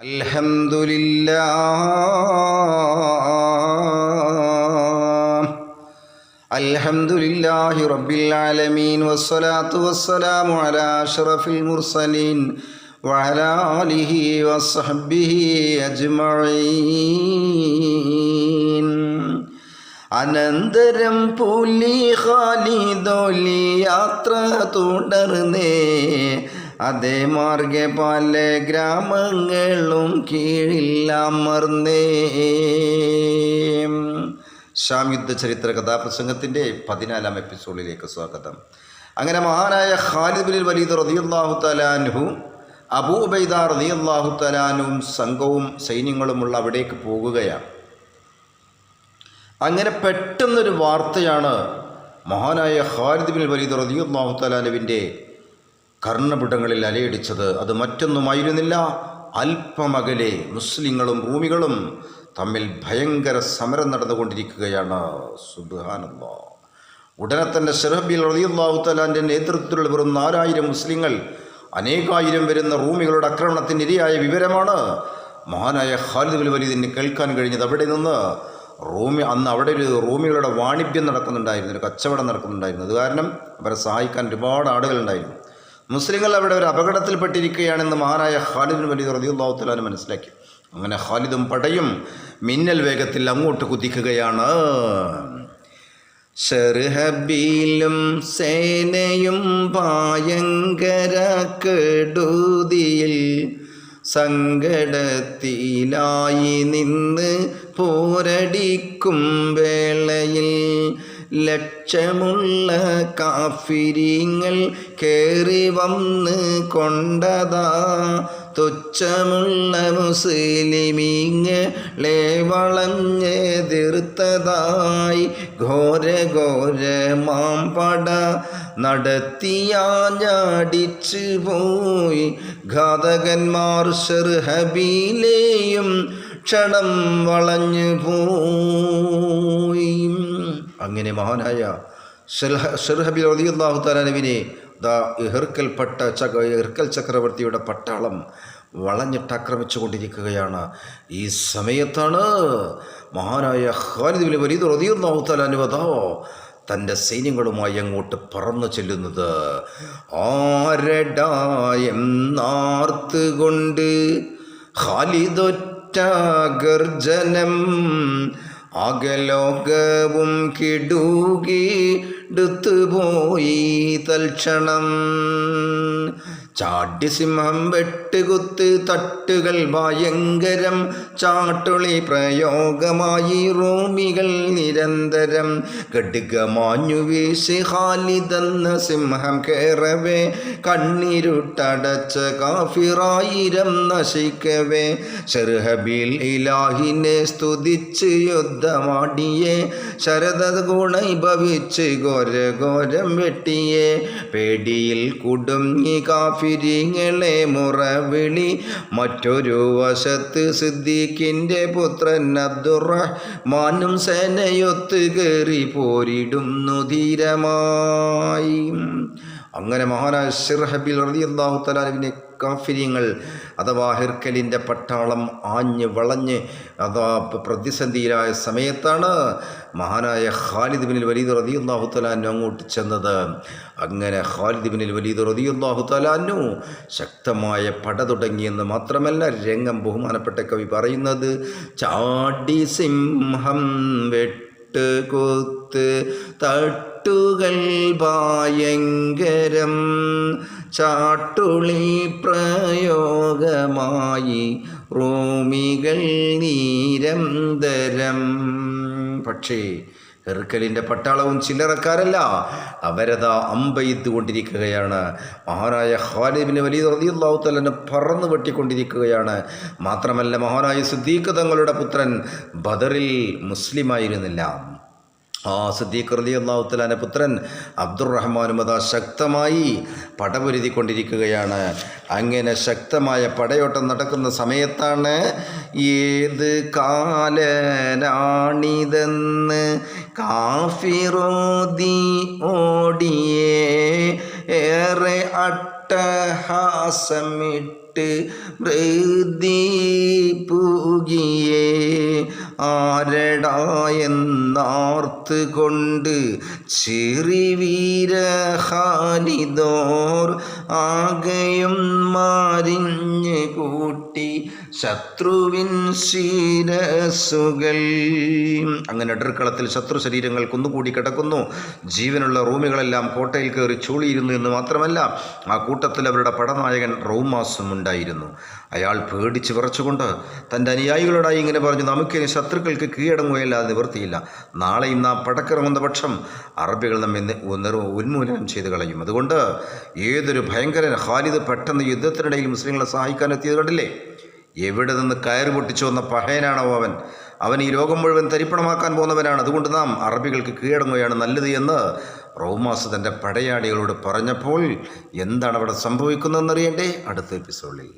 الحمد لله الحمد لله رب العالمين والصلاة والسلام على أشرف المرسلين وعلى آله وصحبه أجمعين അനന്തരം പുലി ഖാലിദോലി യാത്ര തുടർന്നേ അതേ മാർഗെ പല ഗ്രാമങ്ങളും കീഴില്ലാമർന്നേ ഷാം യുദ്ധ ചരിത്ര കഥാപ്രസംഗത്തിന്റെ പതിനാലാം എപ്പിസോഡിലേക്ക് സ്വാഗതം. അങ്ങനെ മഹാനായ ഖാലിദ് ബിൻ വലീദ് റതിയുല്ലാഹു തലാൻഹു അബൂ ഉബൈദ റതിയുല്ലാഹു തലാനും സംഘവും സൈന്യങ്ങളുമുള്ള അവിടേക്ക് പോകുകയാണ്. അങ്ങനെ പെട്ടെന്നൊരു വാർത്തയാണ് മഹാനായ ഖാലിദ് ബിൻ വലീദ് റതിയുല്ലാഹു തലാനുവിന്റെ കർണപിടങ്ങളിൽ അലയടിച്ചത് അത് മറ്റൊന്നുമായിരുന്നില്ല. അല്പമകലെ മുസ്ലിങ്ങളും റൂമികളും തമ്മിൽ ഭയങ്കര സമരം നടന്നുകൊണ്ടിരിക്കുകയാണ്. സുബാനല്ല ഉടനെ തന്നെ ഷെറബിൽ റതിയുല്ലാഹു തലാന്റെ നേതൃത്വത്തിലുള്ള വെറും നാലായിരം മുസ്ലിങ്ങൾ അനേകായിരം വരുന്ന റൂമികളുടെ ആക്രമണത്തിന് ഇരയായ വിവരമാണ് മഹാനായ ഖാലിദ് ബിൻ വലീദിന് കേൾക്കാൻ കഴിഞ്ഞത്. അവിടെ നിന്ന് റൂമി അന്ന് അവിടെ ഒരു റൂമികളുടെ വാണിഭ്യം നടക്കുന്നുണ്ടായിരുന്നു ഒരു കച്ചവടം നടക്കുന്നുണ്ടായിരുന്നു. അത് കാരണം അവരെ സഹായിക്കാൻ ഒരുപാട് ആളുകളുണ്ടായിരുന്നു. മുസ്ലിങ്ങൾ അവിടെ ഒരു അപകടത്തിൽപ്പെട്ടിരിക്കുകയാണെന്ന് മഹാനായ ഖാലിദിൻ വലിയ റതിയുള്ളാഹുത്തലാന് മനസ്സിലാക്കി. അങ്ങനെ ഖാലിദും പടയും മിന്നൽ വേഗത്തിൽ അങ്ങോട്ട് കുതിക്കുകയാണ്. ഷെർഹബീലും സേനയും ഭയങ്കര കെടുതിയിൽ സങ്കടത്തിലായി നിന്ന് പോരടിക്കും വേളയിൽ ലക്ഷമുള്ള കാഫിരിങ്ങൾ കേറി വന്ന് കൊണ്ടതാ. തുച്ഛമുള്ള മുസ്ലിമീങ്ങളെ വളഞ്ഞെതിർത്തതായി ഘോര ഘോര മാമ്പട നടത്തിയാഞ്ഞടിച്ചു പോയി. ഘാതകന്മാർ ഷെർഹബിലെയും ക്ഷണം വളഞ്ഞു പോയി. അങ്ങനെ മഹാനായ ഷെർഹബി റളിയല്ലാഹു താലാനുവിനെ ദാ ഇഹർക്കൽ പട്ട ചക ഇഹർക്കൽ ചക്രവർത്തിയുടെ പട്ടാളം വളഞ്ഞിട്ട് ആക്രമിച്ചു കൊണ്ടിരിക്കുകയാണ് ഈ സമയത്താണ് മഹാനായ ഖാലിദ് ബിൻ വലീദ് റളിയല്ലാഹു തആലാനുവതോ തന്റെ സൈന്യങ്ങളുമായി അങ്ങോട്ട് പറന്നു ചെല്ലുന്നത്. ആരടായെന്നാർത്തുകൊണ്ട് ഖാലിദൊറ്റ ഗർജനം അകലോകവും കിടുകിടുത്തുപോയി തൽക്ഷണം. ചാട്യസിംഹം വെട്ടുകുത്ത് തട്ടുകൾ ഭയങ്കരം. ചാട്ടുളി പ്രയോഗമായി റൂമികൾ നിരന്തരം. കടുകമാഞ്ഞു വീശി ഹാലിതെന്ന സിംഹം കയറവേ കണ്ണിരുട്ടടച്ച കാഫിറായിരം നശിക്കവേ. ഷെർഹബിൽ ഇലാഹിനെ സ്തുതിച്ച് യുദ്ധമാടിയേ. ശരദ ഗുണൈഭവിച്ച് ഘോര ഘോരം വെട്ടിയേ. പേടിയിൽ കുടുങ്ങി കാഫിരിങ്ങളെ മുറവിളി മറ്റൊരു വശത്ത് സിദ്ദീഖിന്റെ പുത്രൻ അബ്ദുറഹ്മാനും സേനയൊത്ത് കയറി പോരിടുന്നു ധീരമായി. അങ്ങനെ മഹാനായ ഷിർഹബിൽ റളിയല്ലാഹു തലാലുവിനെ കാഫിര്യങ്ങൾ അഥവാ ഹിർക്കലിന്റെ പട്ടാളം ആഞ്ഞ് വളഞ്ഞ് അഥവാ പ്രതിസന്ധിയിലായ സമയത്താണ് മഹാനായ ഖാലിദ് ബിനിൽ വലീദ് റതിയുല്ലാഹു തലാനു അങ്ങോട്ട് ചെന്നത്. അങ്ങനെ ഖാലിദ് ബിനിൽ വലീദ് റതിയുല്ലാഹു തലാനു ശക്തമായ പട തുടങ്ങിയെന്ന് മാത്രമല്ല രംഗം ബഹുമാനപ്പെട്ട കവി പറയുന്നത് ചാടി സിംഹം വെട്ട് കൊത്ത് തട്ടുകൾ ഭയങ്കരം ചാട്ടുളി പ്രയോഗമായി റോമികൾ നിരന്തരം. പക്ഷേ ഹെർക്കലിന്റെ പട്ടാളവും ചില്ലറക്കാരല്ല. അവരതാ അമ്പെയ്ത് കൊണ്ടിരിക്കുകയാണ്. മഹാനായ ഖാലിബിന് വലിയ റതിയുള്ളാഹു തലനെ പറന്നു വെട്ടിക്കൊണ്ടിരിക്കുകയാണ്. മാത്രമല്ല മഹാനായ സിദ്ദീഖ് തങ്ങളുടെ പുത്രൻ ബദറിൽ മുസ്ലിമായിരുന്നില്ല. ആ സദ്ദീഖ് റലി അള്ളാഹുത്തലാന്റെ പുത്രൻ അബ്ദുറഹ്മാനും അതാ ശക്തമായി പടപൊരുതിക്കൊണ്ടിരിക്കുകയാണ്. അങ്ങനെ ശക്തമായ പടയോട്ടം നടക്കുന്ന സമയത്താണ് ഏത് കാലനാണിതെന്ന് കാഫിറോദി ഓടിയേ ഏറെ അട്ടഹാസമിട്ട് വൃദ്ധി പൂകിയേ ആരടാ എന്നാർത്ത് കൊണ്ട് ചിറി വീരഹാനിതോർ ആകെയും മാരിഞ്ഞ് കൂട്ടി ശത്രുവിൻ ശിരസുകൾ. അങ്ങനെ ഡർക്കളത്തിൽ ശത്രു ശരീരങ്ങൾ കുന്നുകൂടി കിടക്കുന്നു. ജീവനുള്ള റൂമുകളെല്ലാം കോട്ടയിൽ കയറി ചൂളിയിരുന്നു എന്ന് മാത്രമല്ല ആ കൂട്ടത്തിൽ അവരുടെ പടനായകൻ റൗമാസും ഉണ്ടായിരുന്നു. അയാൾ പേടിച്ച് വിറച്ചുകൊണ്ട് തന്റെ അനുയായികളോടായി ഇങ്ങനെ പറഞ്ഞു നമുക്കിനി ശത്രുക്കൾക്ക് കീഴടങ്ങുകയല്ലാതെ നിവൃത്തിയില്ല. നാളെയും നാം പടക്കിറങ്ങുന്ന പക്ഷം അറബികൾ നമ്മെ ഉന്മൂലനം ചെയ്ത് കളയും. അതുകൊണ്ട് ഏതൊരു ഭയങ്കരൻ ഖാലിദ് പെട്ടെന്ന് യുദ്ധത്തിനിടയിൽ മുസ്ലിങ്ങളെ സഹായിക്കാൻ എത്തിയത് കണ്ടില്ലേ? എവിടെ നിന്ന് കയറ് പൊട്ടിച്ചു വന്ന പഹയനാണോ അവൻ? അവൻ ഈ ലോകം മുഴുവൻ തരിപ്പണമാക്കാൻ പോകുന്നവനാണ്. അതുകൊണ്ട് നാം അറബികൾക്ക് കീഴടങ്ങുകയാണ് നല്ലത് എന്ന് റോമാസ് തന്റെ പടയാളികളോട് പറഞ്ഞപ്പോൾ എന്താണ് അവിടെ സംഭവിക്കുന്നതെന്നറിയണ്ടേ? അടുത്ത എപ്പിസോഡിൽ